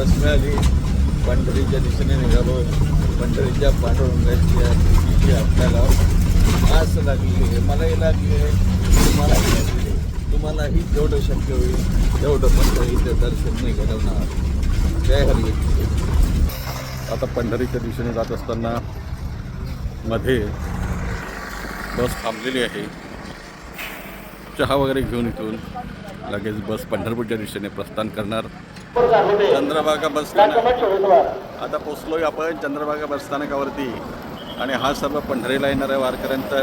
बस मिळाली पंढरीच्या दिशेने निघालो. पंढरीच्या पांडुरंगाची जी आपल्याला आस लागली आहे. मलाही लागली आहे. तुम्हालाही लागली आहे. तुम्हालाही जेवढं शक्य होईल तेवढं पंढरीचं दर्शन मी घडवणार. जय हरी. आता पंढरीच्या दिशेने जात असताना मध्ये बस थांबलेली आहे. चहा वगैरे घेऊन इथून लगेच बस पंढरपूरच्या दिशेने प्रस्थान करणार. चंद्रभागा बस स्थानक आता पोचलोय आपण चंद्रभागा बस स्थानकावरती. आणि हा सर्व पंढरीला येणाऱ्या वारकऱ्यांचा.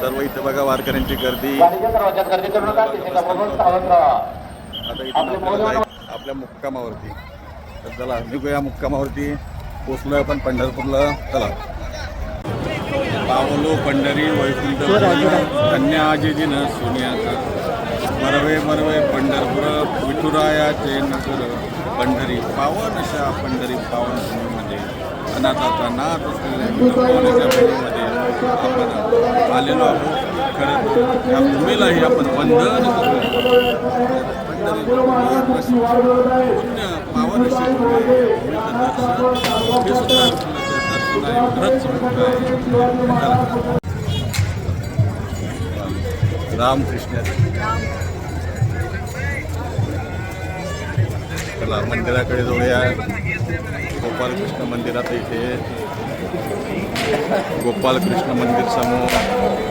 सर्व इथं बघा वारकऱ्यांची गर्दी. आता जायचं आपल्या मुक्कामावरती. तर चला निघूया मुक्कामावरती. पोचलोय आपण पंढरपूरला. चला. पावलो पंढरी वैकुंठ. कन्या आजीजीन सोनियाचा मरवे मरवे पंढरपूर विठुरायाचे नगर पंढरी पावन अशा पंढरी पावन भूमीमध्ये अनाथाचा नाथ असलेल्या विठुरायाच्या भूमीमध्ये आपण आलेलो आहोत. खरं या भूमीलाही आपण वंदन करूया. पुण्य पावन अशी हे सुद्धा दर्शन आहे रामकृष्ण. चला मंदिराकडे जाऊया. गोपालकृष्ण मंदिरात इथे. गोपालकृष्ण मंदिर समोर.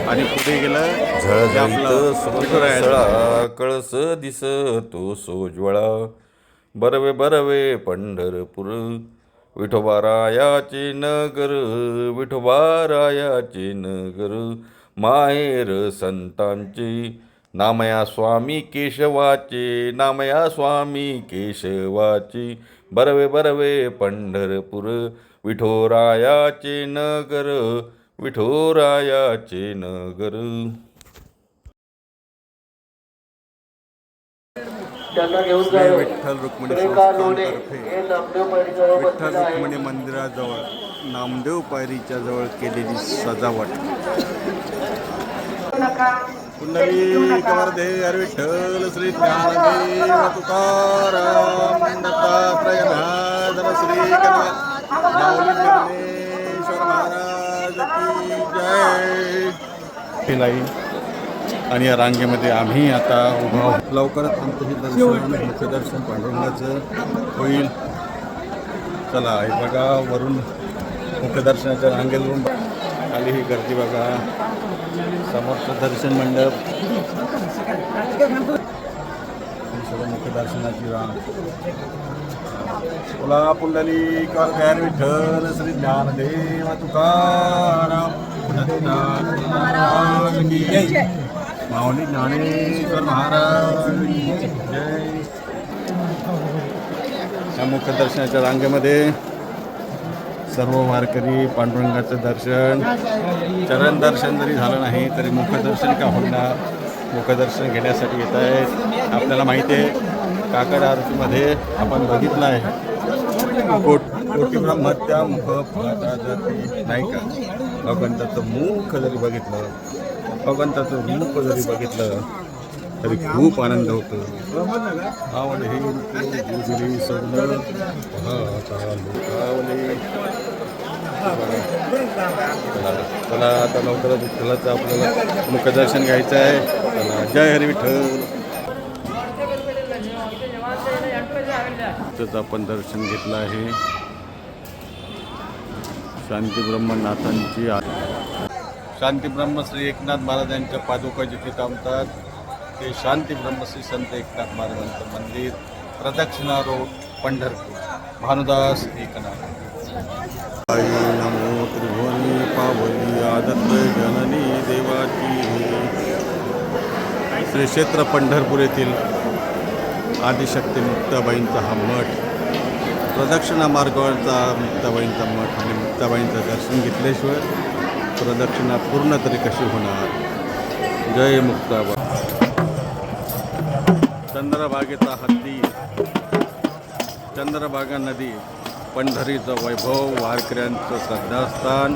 आणि पुढे गेलं कळस दिसतो सोज्वळा. बरवे बरवे पंढरपूर विठोबारायाचे नगर विठोबारायाचे नगर. माहेर संतांचे नामया स्वामी केशवाचे नामया स्वामी केशवाचे बरवे बरवे पंढरपूर विठोरायाचे नगर विठोरायाचे नगर. त्यांना घेऊन श्री जावे विठ्ठल रुक्मिणी संस्थानतर्फे विठ्ठल. रुक्मिणी मंदिराजवळ नामदेव पायरीच्या जवळ केलेली सजावट. कुंडली कमरदे हर विठ्ठल श्री ज्ञानदेव तुकाराम दत्तात्रय नादन श्री माऊली ज्ञानेश्वर महाराज की जय। केलाई आणि या रांगेमध्ये आम्ही आता उभा लवकरच आमचं हे दर्शन मुखदर्शन पांडुरंगाचं होईल. चला हे बघा वरून मुखदर्शनाच्या रांगेवरून खाली ही गर्दी बघा. समोरचं दर्शन मंडप. ही सगळं मुखदर्शनाची रांग बोला पुंडली कर गैर विठ्ठल श्री ज्ञानदेव तुकाराम. दत्तात्रय माऊली ज्ञानेश्वर महाराज जय. या मुखदर्शनाच्या रांगेमध्ये सर्व वारकरी पांडुरंगाचं दर्शन चरण दर्शन जरी झालं नाही तरी मुखदर्शन का होणार मुखदर्शन घेण्यासाठी येत आहेत. आपल्याला माहिती आहे काकड आरतीमध्ये आपण बघितलं आहे. कोट कोटी ब्रह्मत्या मुख जाती नाही का? भगवंताचं मुख जरी बघितलं भगवंताचं रूप जरी बघितलं तरी खूप आनंद होतो. हे जुजुरी चला आता लवकरच विठ्ठलाचं आपल्याला. मुखदर्शन घ्यायचं आहे. चला जय हरी विठ्ठल. त्याचं आपण दर्शन घेतलं आहे. शांती ब्रह्मनाथांची शांती ब्रह्म श्री एकनाथ महाराजांच्या पादुका जिथे थांबतात. ते शांती ब्रह्म श्री संत एकनाथ महाराजांचं मंदिर प्रदक्षिणा रोड पंढरपूर. भानुदास एकनाथ. नमो त्रिभुवनी पावनी आदत्त जननी देवाची. श्री क्षेत्र पंढरपूर येथील आदिशक्ती मुक्ताबाईंचा हा मठ प्रदक्षिणा मार्गावरचा मुक्ताबाईंचा मठ आणि मुक्ताबाईंचं दर्शन घेतल्याशिवाय प्रदक्षिणा पूर्ण तरी कशी होणार? जय मुक्ताबाई. चंद्रभागेचा हत्ती चंद्रभागा नदी पंढरीचं वैभव वारकऱ्यांचं श्रद्धास्थान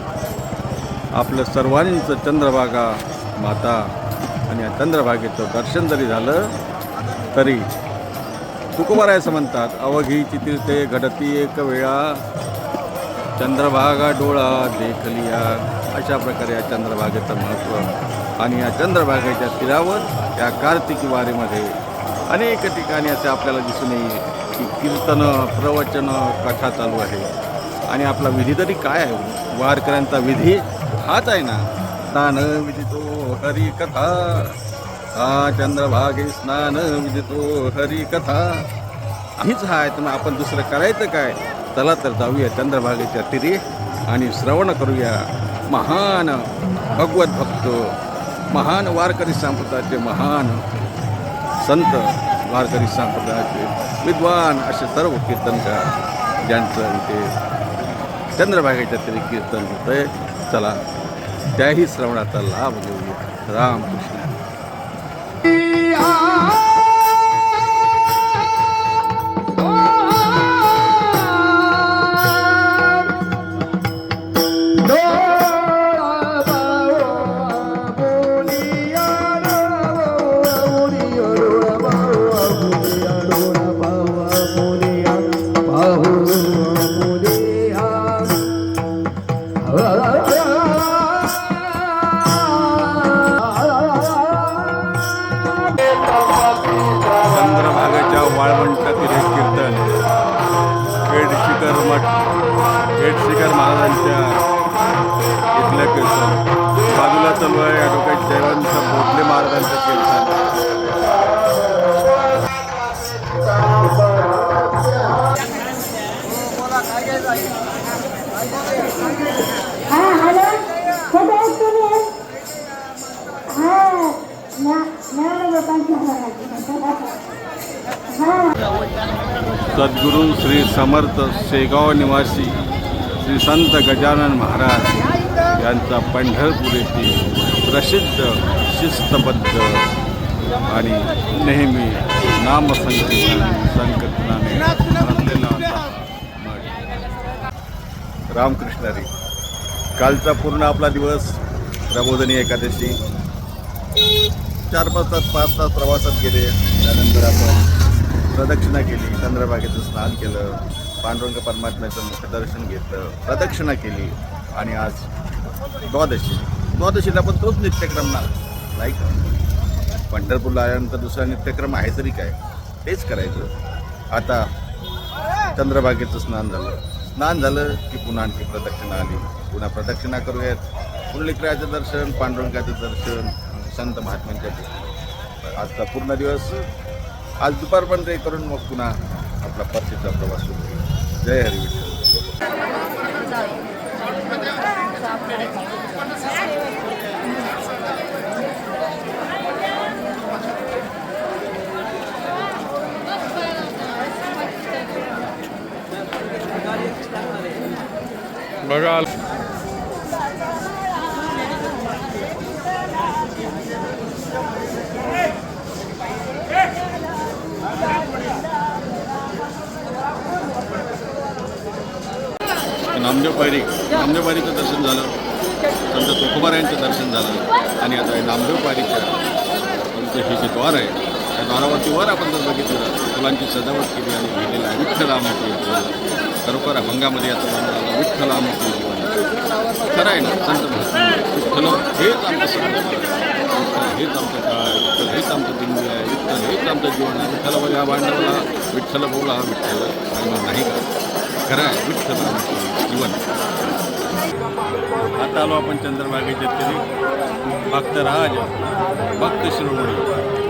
आपलं सर्वांचं चंद्रभागा माता आणि या चंद्रभागेचं दर्शन जरी झालं तरी तुकोबाराय असं म्हणतात अवघीची तीर्थे घडती एक वेळा चंद्रभागा डोळा देखलिया अशा प्रकारे या चंद्रभागेचं महत्त्व आणि या चंद्रभागेच्या तीरावर या कार्तिकी वारीमध्ये अनेक ठिकाणी असे आपल्याला दिसून येईल की कीर्तनं प्रवचनं कथा चालू आहे. आणि आपला विधी तरी काय आहे? वारकऱ्यांचा विधी हाच आहे ना? स्नान विधितो हरी कथा. हा चंद्रभागे स्नान विधितो हरी कथा. हीच हा आहे तर मग आपण दुसरं करायचं काय? चला तर जाऊया चंद्रभागेच्या तिरी आणि श्रवण करूया महान भगवत भक्त महान वारकरी संप्रदायाचे महान संत वारकरी संप्रदायाचे विद्वान असे सर्व कीर्तनकार ज्यांचं इथे चंद्रभागेच्या तरी कीर्तन होतंय. चला त्याही श्रवणाचा लाभ घेऊया. रामकृष्ण. पेडशिखर महाराजांच्या इथलं कीर्तन बाजूला चालू आहे ॲडव्होकेट जयवंत बोधले महाराजांचं कीर्तन हा हा हा. सद्गुरू श्री समर्थ शेगाव निवासी श्री संत गजानन महाराज यांचा पंढरपूर येथील प्रसिद्ध शिस्तबद्ध आणि नेहमी नामसंकीर्तन संकीर्तनाने भरलेला रामकृष्णारी कालचा पूर्ण आपला दिवस प्रबोधनी एकादशी. चार पाच तास पाच तास प्रवासात गेले. त्यानंतर आपण प्रदक्षिणा केली चंद्रभागेचं स्नान केलं. पांडुरंग परमात्म्याचं मुखदर्शन घेतलं प्रदक्षिणा केली आणि आज द्वादशी. द्वादशीला पण तोच नित्यक्रम ना नाही का? पंढरपूरला आल्यानंतर दुसरा नित्यक्रम आहे तरी काय? तेच करायचं. आता चंद्रभागेचं स्नान झालं. स्नान झालं की पुन्हा आणखी प्रदक्षिणा आली. पुन्हा प्रदक्षिणा करूयात. पुंडलिकरायाचं दर्शन पांडुरंगाचं दर्शन संत महात्म्यांच्या आजचा पूर्ण दिवस. आज दुपारपर्यंत करून मग पुन्हा आपला परतीचा प्रवास सुरू होईल जय हरी पायरी नामदेव पायरीचं दर्शन झालं. संत तुकोबारायांचं दर्शन झालं. आणि आता नामदेव पायरीच्या आमचं हे जे द्वार आहे त्या द्वारावरती वर आपण जर बघितलं फुलांची सजावट केली आणि लिहिलेलं आहे विठ्ठलामती खरोखर अभंगामध्ये याचं वर्णन आलं विठ्ठलामती जीवन. खरं आहे ना संत विठ्ठल हेच आमचं सर्व हेच आमचं काळ विठ्ठल हेच आमचं दिंडी आहे विठ्ठल हेच आमचं जीवन आहे. विठ्ठल बघा भांडवला विठ्ठल बोला विठ्ठल आणि मग नाही का? खरं आहे विठ्ठल जीवन. आता आलो आपण चंद्रभागेच्या तरी. भक्तराज भक्त शिरोमणी.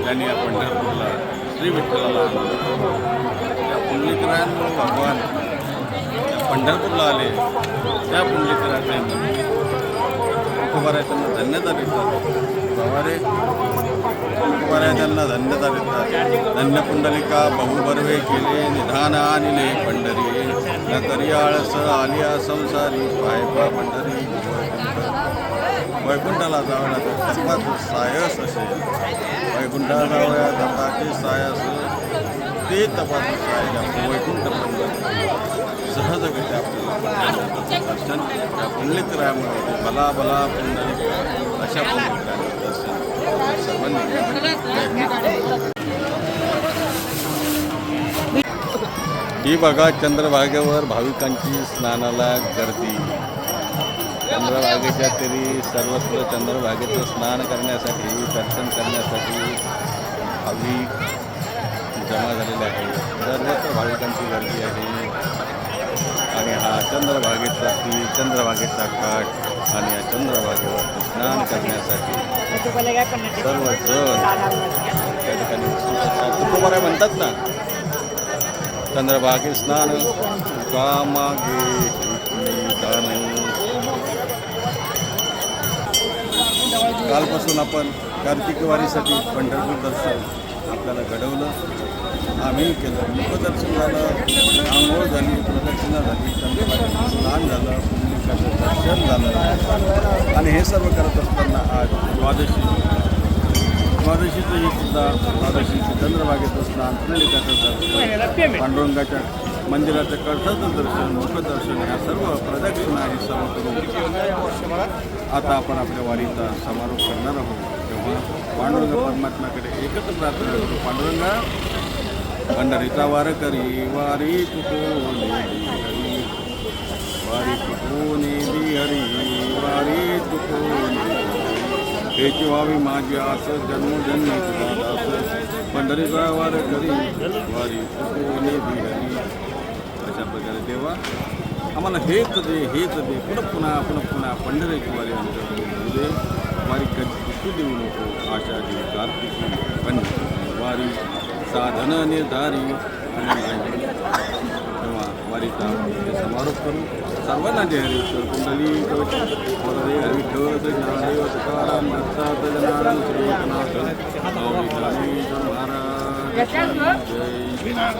त्यांनी या पंढरपूरला श्री विठ्ठलाला त्या पुंडलिकरायांमुळे भगवान पंढरपूरला आले. त्या पवार तुकोबाराय त्यांना धन्यता देतात पवार तुकोबाराय त्यांना धन्यता देतात धन्य पुंडलिका बहुबर्वे केले निधान आणले पंढरी. न करी आळस आलिया संसारी पायपा पंढरी. वैकुंठाला जावं तर सायस असेल वैकुंठाला जावया तपाचे सायस ते तपासून पाहिजे वैकुंठ पंढर सहजगती आपल्याला दर्शन त्या बला ते भला पुंडलिक अशा पुंडलिकरायाचं दर्शन सर्वांनी ही बघा चंद्रभागेवर भाविकांची स्नानाला गर्दी. चंद्रभागेच्या तरी सर्वत्र चंद्रभागेचं स्नान करण्यासाठी दर्शन करण्यासाठी भाविक जमा झालेले आहे. सर्वत्र भाविकांची गर्दी आहे. आणि हा चंद्रभागेचा ती चंद्रभागेचा काठ आणि या चंद्रभागेवर स्नान करण्यासाठी सर्वजण त्या ठिकाणी उत्सुक तुकोबारा म्हणतात ना. चंद्रभागे स्नान कामागे दान कालपासून आपण कार्तिकी वारीसाठी पंढरपूर दर्शन आपल्याला घडवलं. आम्ही केलं. मुखदर्शन झालं आंघोळ झाली प्रदक्षिणा झाली चंद्रभागेचं स्नान झालं पुंडलिकाचं दर्शन झालं. आणि हे सर्व करत असताना आज द्वादशी. द्वादशीचं ही सुद्धा द्वादशीचं चंद्रभागेचं स्नान पुंडलिकाचं दर्शन पांडुरंगाच्या मंदिराचं कळसाचं दर्शन मुखदर्शन ह्या सर्व प्रदक्षिणा हे सर्व करून आता आपण आपल्या वारीचा समारोप करणार आहोत. तेव्हा पांडुरंग परमात्म्याकडे एकच प्रार्थना करतो. पांडुरंगा पंढरीचा वार करी वारी चुकवणे हरी. वारी चुकवणे हरी वारी चुकवणे हेची व्हावी माझी आस जन्म जन्म दास पंढरीचा वार करी वारी चुकवणे हरी. अशा प्रकारे देवा आम्हाला हेच दे हेच दे. पुन्हा पुन्हा पुन्हा पुन्हा पंढरीची वारी आमच्या दे कधी चुकू देऊ नको आषाढी कार्तिकी पंढरी वारी साधन निर्धारी। तेव्हा वारीचा समारोप करू सर्वांना जय कुंडली ज्ञानदेव तुकाराम दत्तात जनार्दन महाराज। जय।